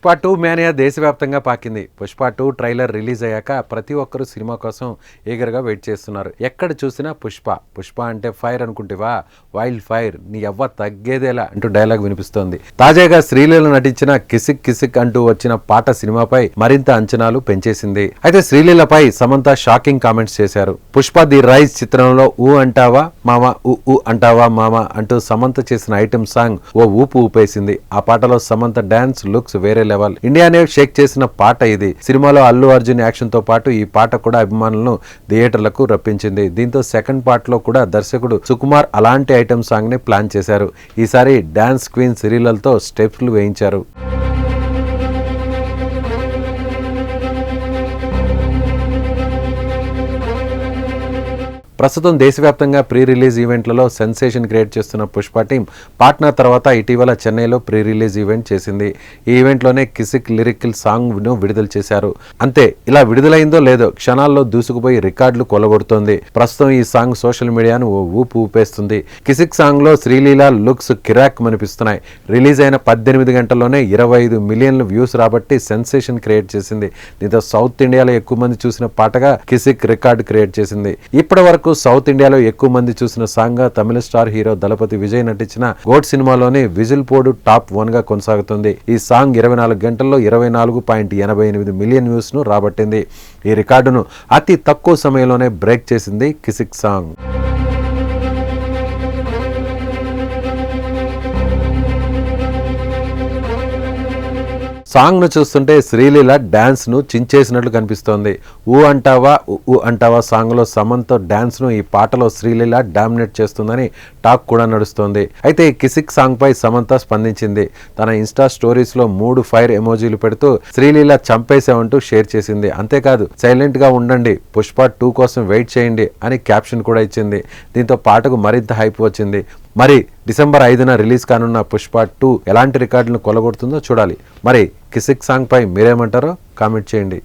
Pushpa two mania దేశవ్యాప్తంగా పాకింది. Pushpa two trailer release అయ్యాక ప్రతి ఒక్కరూ సినిమా కోసం ఈగర్గా వెయిట్ చేస్తున్నారు. ఎక్కడ చూసినా పుష్ప. పుష్ప అంటే ఫైర్ అనుకుంటేవా? Wild fire. నీ ఎవ్వ తగ్గేదేలా అంటూ డైలాగ్ వినిపిస్తోంది. తాజాగా శ్రీలీల నటించిన కిసిక్ కిసిక్ అంటూ వచ్చిన పాట సినిమాపై మరింత అంచనాలు పెంచేసింది. అయితే శ్రీలీలపై సమంత షాకింగ్ కామెంట్స్ చేశారు. పుష్ప ది రైజ్ చిత్రంలో ఊ అంటావా? మామ ఊ ఊ అంటావా మామ? అంటూ సమంత చేసిన ఐటమ్ సాంగ్ ఓ ఊపు ఊపేసింది. ఆ పాటలో సమంత డాన్స్ లుక్స్ వేరే లెవెల్. ఇండియానే షేక్ చేసిన పాట ఇది. సినిమాలో అల్లు అర్జున్ యాక్షన్తో పాటు ఈ పాట కూడా అభిమానులను థియేటర్లకు రప్పించింది. దీంతో సెకండ్ పార్ట్లో కూడా దర్శకుడు సుకుమార్ అలాంటి ఐటమ్ సాంగ్ని ప్లాన్ చేశారు. ఈసారి డాన్స్ క్వీన్ సిరీలతో స్టెప్స్లు వేయించారు. ప్రస్తుతం దేశవ్యాప్తంగా ప్రీ రిలీజ్ ఈవెంట్లలో సెన్సేషన్ క్రియేట్ చేస్తున్న పుష్ప టీం పాట్నా తర్వాత ఇటీవల చెన్నైలో ప్రీ రిలీజ్ ఈవెంట్ చేసింది. ఈ ఈవెంట్లోనే కిసిక్ లిరికల్ సాంగ్ను విడుదల చేశారు. అంతే ఇలా విడుదలైందో లేదో క్షణాల్లో దూసుకుపోయి రికార్డులు కొలగొడుతోంది. ప్రస్తుతం ఈ సాంగ్ సోషల్ మీడియాను ఓ ఊపు ఊపేస్తుంది. కిసిక్ సాంగ్లో శ్రీలీల లుక్స్ కిరాక్ అనిపిస్తున్నాయి రిలీజ్ అయిన పద్దెనిమిది గంటల్లోనే ఇరవై ఐదు మిలియన్ల వ్యూస్ రాబట్టి సెన్సేషన్ క్రియేట్ చేసింది. దీంతో సౌత్ ఇండియాలో ఎక్కువ మంది చూసిన పాటగా కిసిక్ రికార్డు క్రియేట్ చేసింది. ఇప్పటి వరకు సౌత్ ఇండియాలో ఎక్కువ మంది చూసిన song Tamil star hero Thalapathy Vijay నటించిన గోడ్ సినిమాలోని విజిల్ పోడు టాప్ వన్గా కొనసాగుతుంది. ఈ సాంగ్ ఇరవై నాలుగు గంటల్లో ఇరవై నాలుగు పాయింట్ ఎనభై ఎనిమిది మిలియన్ వ్యూస్ను రాబట్టింది. ఈ రికార్డును అతి తక్కువ సమయంలోనే బ్రేక్ చేసింది కిసిక్ సాంగ్. సాంగ్ను చూస్తుంటే శ్రీలీల డ్యాన్స్ను చించేసినట్లు కనిపిస్తోంది. ఊ అంటావా ఊ ఊ అంటావా సాంగ్లో సమంతో డ్యాన్స్ను ఈ పాటలో శ్రీలీల డామినేట్ చేస్తుందని టాక్ కూడా నడుస్తోంది. అయితే ఈ కిసిక్ సాంగ్పై సమంత స్పందించింది. తన ఇన్స్టా స్టోరీస్లో మూడు ఫైర్ ఎమోజీలు పెడుతూ శ్రీలీల చంపేశామంటూ షేర్ చేసింది. అంతేకాదు సైలెంట్గా ఉండండి పుష్ప టూ కోసం వెయిట్ చేయండి అని క్యాప్షన్ కూడా ఇచ్చింది. దీంతో పాటకు మరింత హైప్ వచ్చింది. మరి డిసెంబర్ ఐదున రిలీజ్ కానున్న పుష్ప టూ ఎలాంటి రికార్డులను కొలగొడుతుందో చూడాలి. మరి కిసిక్ సాంగ్ పై మీరేమంటారో కామెంట్ చేయండి.